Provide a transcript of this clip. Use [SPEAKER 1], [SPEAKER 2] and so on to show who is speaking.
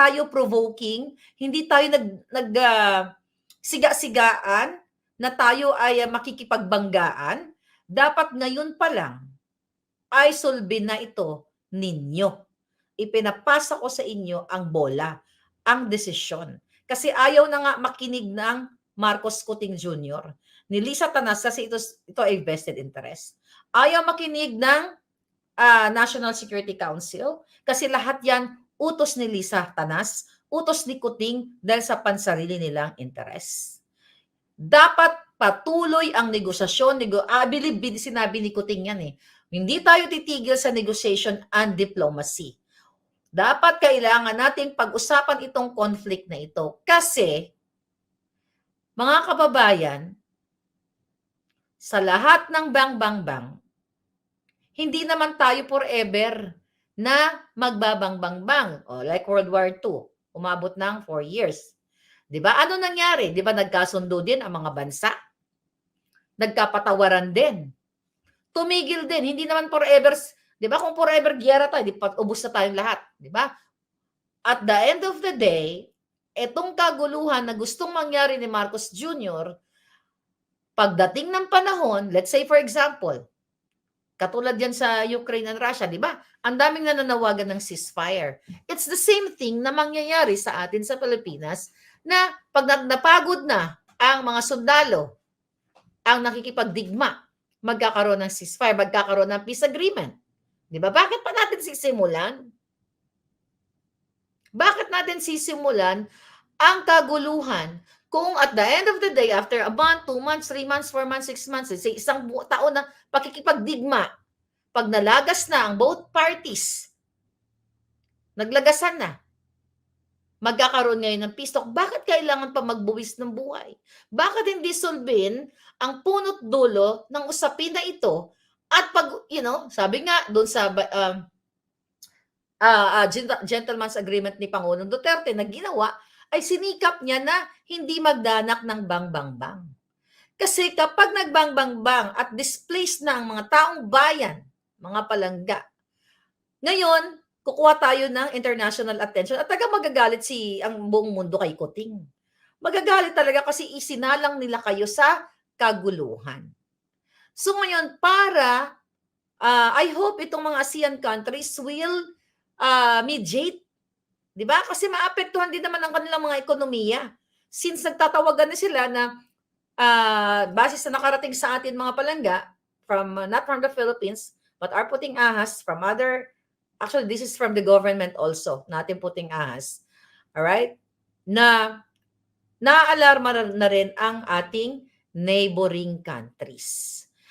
[SPEAKER 1] tayo provoking, hindi tayo nag nag ah, siga-sigaan na tayo ay ah, makikipagbanggaan, dapat ngayon pa lang ay sulbin na ito ninyo. Ipinapasa ko sa inyo ang bola, ang desisyon. Kasi ayaw na nga makinig ng Marcos Kuting Jr. ni Lisa Tanas kasi ito, ito ay vested interest. Ayaw makinig ng ah, National Security Council kasi lahat yan utos ni Lisa Tanas, utos ni Kuting dahil sa pansarili nilang interest. Dapat patuloy ang negosasyon. Nego, I believe sinabi ni Kuting yan eh. Hindi tayo titigil sa negotiation and diplomacy. Dapat kailangan nating pag-usapan itong conflict na ito kasi mga kababayan, sa lahat ng bang-bang-bang, hindi naman tayo forever na magbabang-bang-bang. O, like World War II, umabot ng 4 years. 'Di ba? Ano nangyari? 'Di ba nagkasundo din ang mga bansa? Nagkapatawaran din. Tumigil din. Hindi naman forever, 'di ba? Kung forever giyera tayo, di pa ubos na tayong lahat, 'di ba? At the end of the day, etong kaguluhan na gustong mangyari ni Marcos Jr., pagdating ng panahon, let's say for example, katulad yan sa Ukraine and Russia, di ba? Ang daming nananawagan ng ceasefire. It's the same thing na mangyayari sa atin sa Pilipinas na pag na- napagod na ang mga sundalo, ang nakikipagdigma, magkakaroon ng ceasefire, magkakaroon ng peace agreement. Di ba? Bakit pa natin sisimulan? Bakit natin sisimulan ang kaguluhan kung at the end of the day, after a month, two months, three months, four months, six months, say isang taon na pakikipagdigma, pag nalagas na ang both parties, naglagasan na, magkakaroon ngayon ng peace bakit kailangan pa magbuwis ng buhay? Bakit hindi solbin ang punot dulo ng usapin na ito? At pag, you know, sabi nga doon sa ah, ah, gent- gentleman's agreement ni Pangulong Duterte na ginawa ay sinikap niya na hindi magdanak ng bang-bang-bang. Kasi kapag nagbang-bang-bang at displaced na ang mga taong bayan, mga palangga, ngayon, kukuha tayo ng international attention at taga magagalit si ang buong mundo kay Kuting. Magagalit talaga kasi isinalang nila kayo sa kaguluhan. So ngayon, para, ah, I hope itong mga ASEAN countries will ah, mediate 'Di ba? Kasi maapektuhan din naman ang kanilang mga ekonomiya. Since nagtatawagan na sila na ah, base sa nakarating sa atin mga palangga from uh, not from the Philippines but are putting ahas from other actually this is from the government also natin puting ahas. All right? Na naaalarma na rin ang ating neighboring countries.